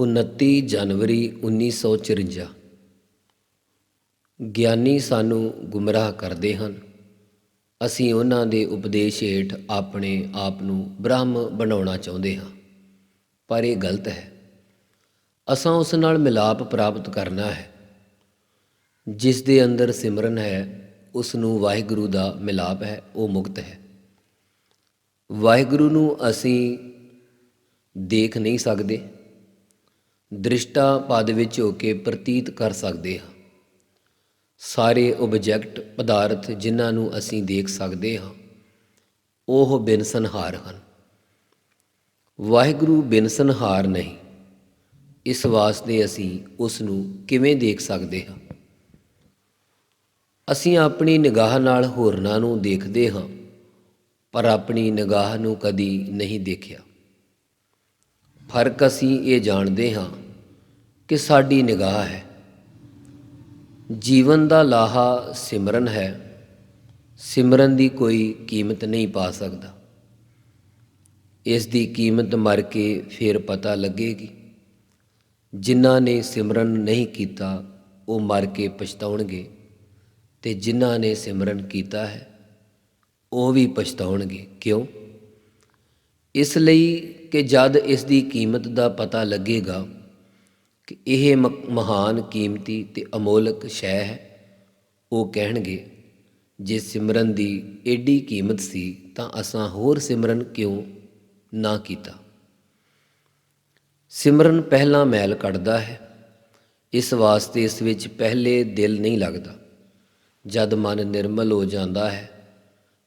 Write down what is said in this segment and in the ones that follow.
29 ਜਨਵਰੀ 1954 ਗਿਆਨੀ ਸਾਨੂੰ ਗੁੰਮਰਾਹ ਕਰਦੇ ਹਨ। ਅਸੀਂ ਉਹਨਾਂ ਦੇ ਉਪਦੇਸ਼ ਹੇਠ ਆਪਣੇ ਆਪ ਨੂੰ ਬ੍ਰਹਮ ਬਣਾਉਣਾ ਚਾਹੁੰਦੇ ਹਾਂ। ਪਰ ਇਹ ਗਲਤ ਹੈ। ਅਸਾਂ ਉਸ ਨਾਲ ਮਿਲਾਪ ਪ੍ਰਾਪਤ ਕਰਨਾ ਹੈ। ਜਿਸ ਦੇ ਅੰਦਰ ਸਿਮਰਨ ਹੈ, ਉਸ ਨੂੰ ਵਾਹਿਗੁਰੂ ਦਾ ਮਿਲਾਪ ਹੈ, ਉਹ ਮੁਕਤ ਹੈ। ਵਾਹਿਗੁਰੂ ਨੂੰ ਅਸੀਂ ਦੇਖ ਨਹੀਂ ਸਕਦੇ। ਦ੍ਰਿਸ਼ਟਾ ਪਦ ਵਿੱਚ ਹੋ ਕੇ ਪ੍ਰਤੀਤ ਕਰ ਸਕਦੇ ਹਾਂ। ਸਾਰੇ ਆਬਜੈਕਟ ਪਦਾਰਥ ਜਿਨ੍ਹਾਂ ਨੂੰ ਅਸੀਂ ਦੇਖ ਸਕਦੇ ਹਾਂ, ਉਹ ਬਿਨਸਨਹਾਰ ਹਨ। ਵਾਹਿਗੁਰੂ ਬਿਨਸਨਹਾਰ ਨਹੀਂ। ਇਸ ਵਾਸਤੇ ਅਸੀਂ ਉਸ ਨੂੰ ਕਿਵੇਂ ਦੇਖ ਸਕਦੇ ਹਾਂ? ਅਸੀਂ ਆਪਣੀ ਨਿਗਾਹ ਨਾਲ ਹੋਰਨਾਂ ਨੂੰ ਦੇਖਦੇ ਹਾਂ, ਪਰ ਆਪਣੀ ਨਿਗਾਹ ਨੂੰ ਕਦੀ ਨਹੀਂ ਦੇਖਿਆ। ਫ਼ਰਕ ਅਸੀਂ ਇਹ ਜਾਣਦੇ ਹਾਂ ਕਿ ਸਾਡੀ ਨਿਗਾਹ ਹੈ। ਜੀਵਨ ਦਾ ਲਾਹਾ ਸਿਮਰਨ ਹੈ। ਸਿਮਰਨ ਦੀ ਕੋਈ ਕੀਮਤ ਨਹੀਂ ਪਾ ਸਕਦਾ। ਇਸ ਦੀ ਕੀਮਤ ਮਰ ਕੇ ਫਿਰ ਪਤਾ ਲੱਗੇਗੀ। ਜਿਨ੍ਹਾਂ ਨੇ ਸਿਮਰਨ ਨਹੀਂ ਕੀਤਾ, ਉਹ ਮਰ ਕੇ ਪਛਤਾਉਣਗੇ ਤੇ ਜਿਨ੍ਹਾਂ ਨੇ ਸਿਮਰਨ ਕੀਤਾ ਹੈ, ਉਹ ਵੀ ਪਛਤਾਉਣਗੇ। ਕਿਉਂ? ਇਸ ਲਈ ਕਿ ਜਦ ਇਸ ਦੀ ਕੀਮਤ ਦਾ ਪਤਾ ਲੱਗੇਗਾ ਕਿ ਇਹ ਮ- ਮਹਾਨ ਕੀਮਤੀ ਤੇ ਅਮੋਲਕ ਸ਼ੈ ਹੈ। ਉਹ ਕਹਿਣਗੇ, ਜੇ ਸਿਮਰਨ ਦੀ ਏਡੀ ਕੀਮਤ ਸੀ ਤਾਂ ਅਸਾਂ ਹੋਰ ਸਿਮਰਨ ਕਿਉਂ ਨਾ ਕੀਤਾ? ਸਿਮਰਨ ਪਹਿਲਾ ਮੈਲ ਕੱਢਦਾ ਹੈ। ਇਸ ਵਾਸਤੇ ਇਸ ਵਿੱਚ ਪਹਿਲੇ ਦਿਲ ਨਹੀਂ ਲੱਗਦਾ। ਜਦ ਮਨ ਨਿਰਮਲ ਹੋ ਜਾਂਦਾ ਹੈ,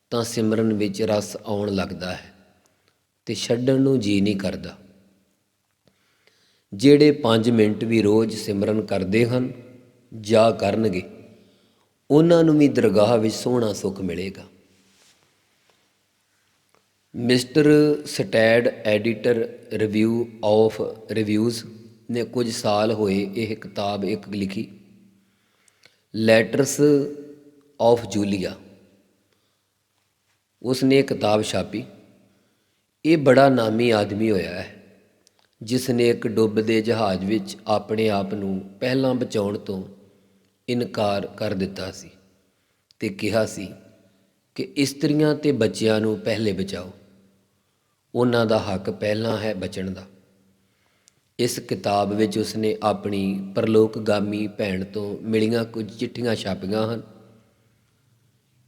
ਤਾਂ ਸਿਮਰਨ ਵਿੱਚ ਰਸ ਆਉਣ ਲੱਗਦਾ ਹੈ ਤੇ ਛੱਡਣ ਨੂੰ ਜੀ ਨਹੀਂ ਕਰਦਾ। ਜਿਹੜੇ 5 ਮਿੰਟ ਵੀ ਰੋਜ਼ ਸਿਮਰਨ ਕਰਦੇ ਹਨ, ਜਾਂ ਕਰਨਗੇ, ਉਹਨਾਂ ਨੂੰ ਵੀ ਦਰਗਾਹ ਵਿੱਚ ਸੋਹਣਾ ਸੁੱਖ ਮਿਲੇਗਾ। Mister Stead editor Review of Reviews ਨੇ ਕੁਝ ਸਾਲ ਹੋਏ ਇਹ ਕਿਤਾਬ ਇੱਕ ਲਿਖੀ, ਲੈਟਰਸ ਆਫ ਜੂਲੀਆ। ਉਸ ਨੇ ਇਹ ਕਿਤਾਬ ਛਾਪੀ। ਇਹ ਬੜਾ ਨਾਮੀ ਆਦਮੀ ਹੋਇਆ ਹੈ। ਜਿਸ ਨੇ ਇੱਕ ਡੁੱਬਦੇ ਜਹਾਜ਼ ਵਿੱਚ ਆਪਣੇ ਆਪ ਨੂੰ ਪਹਿਲਾਂ ਬਚਾਉਣ ਤੋਂ ਇਨਕਾਰ ਕਰ ਦਿੱਤਾ ਸੀ ਤੇ ਕਿਹਾ ਸੀ ਕਿ ਇਸਤਰੀਆਂ ਤੇ ਬੱਚਿਆਂ ਨੂੰ ਪਹਿਲੇ ਬਚਾਓ। ਉਹਨਾਂ ਦਾ ਹੱਕ ਪਹਿਲਾਂ ਹੈ ਬਚਣ ਦਾ। ਇਸ ਕਿਤਾਬ ਵਿੱਚ ਉਸਨੇ ਆਪਣੀ ਪਰਲੋਕਗਾਮੀ ਭੈਣ ਤੋਂ ਮਿਲੀਆਂ ਕੁਝ ਚਿੱਠੀਆਂ ਛਾਪੀਆਂ ਹਨ।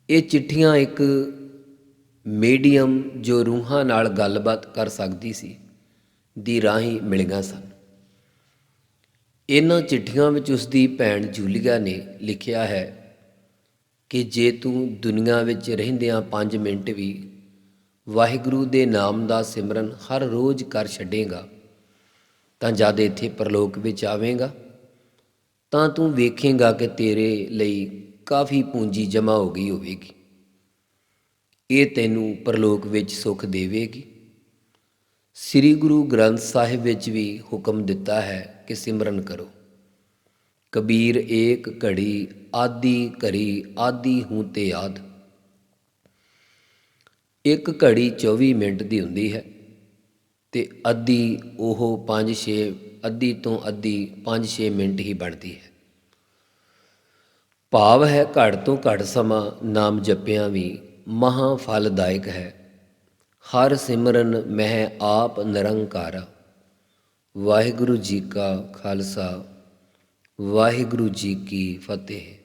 ਇਹ ਚਿੱਠੀਆਂ ਇੱਕ ਮੀਡੀਅਮ ਜੋ ਰੂਹਾਂ ਨਾਲ ਗੱਲਬਾਤ ਕਰ ਸਕਦੀ ਸੀ। ਦੀ ਰਾਹੀਂ ਮਿਲੀਆਂ ਸਨ। ਇਹਨਾਂ ਚਿੱਠੀਆਂ ਵਿੱਚ ਉਸ ਦੀ ਭੈਣ ਜੂਲੀਆ ਨੇ ਲਿਖਿਆ ਹੈ ਕਿ ਜੇ ਤੂੰ ਦੁਨੀਆ ਵਿੱਚ ਰਹਿੰਦਿਆਂ 5 ਮਿੰਟ ਵੀ ਵਾਹਿਗੁਰੂ ਦੇ ਨਾਮ ਦਾ ਸਿਮਰਨ ਹਰ ਰੋਜ਼ ਕਰ ਛੱਡੇਗਾ, ਤਾਂ ਜਦ ਇੱਥੇ ਪਰਲੋਕ ਵਿੱਚ ਆਵੇਂਗਾ, ਤਾਂ ਤੂੰ ਵੇਖੇਂਗਾ ਕਿ ਤੇਰੇ ਲਈ ਕਾਫੀ ਪੂੰਜੀ ਜਮ੍ਹਾਂ ਹੋ ਗਈ ਹੋਵੇਗੀ। ਇਹ ਤੈਨੂੰ ਪਰਲੋਕ ਵਿੱਚ ਸੁੱਖ ਦੇਵੇਗੀ। ਸ੍ਰੀ ਗੁਰੂ ਗ੍ਰੰਥ ਸਾਹਿਬ ਵਿੱਚ ਵੀ ਹੁਕਮ ਦਿੱਤਾ ਹੈ ਕਿ ਸਿਮਰਨ ਕਰੋ। ਕਬੀਰ ਏਕ ਘੜੀ, ਆਦੀ ਘੜੀ, ਆਦੀ ਹੂੰ ਤੇ ਆਦ। ਇੱਕ ਘੜੀ 24 ਮਿੰਟ ਦੀ ਹੁੰਦੀ ਹੈ ਤੇ ਅੱਧੀ ਉਹ 5-6 ਅੱਧੀ ਤੋਂ ਅੱਧੀ 5-6 ਮਿੰਟ ਹੀ ਬਣਦੀ ਹੈ। ਭਾਵ ਹੈ ਘੱਟ ਤੋਂ ਘੱਟ ਸਮਾਂ ਨਾਮ ਜਪਿਆਂ ਵੀ ਮਹਾ ਫਲਦਾਇਕ ਹੈ। ਹਰ ਸਿਮਰਨ ਮਹਿ ਆਪ ਨਿਰੰਕਾਰਾ। ਵਾਹਿਗੁਰੂ ਜੀ ਕਾ ਖਾਲਸਾ ਵਾਹਿਗੁਰੂ ਜੀ ਕੀ ਫਤਿਹ।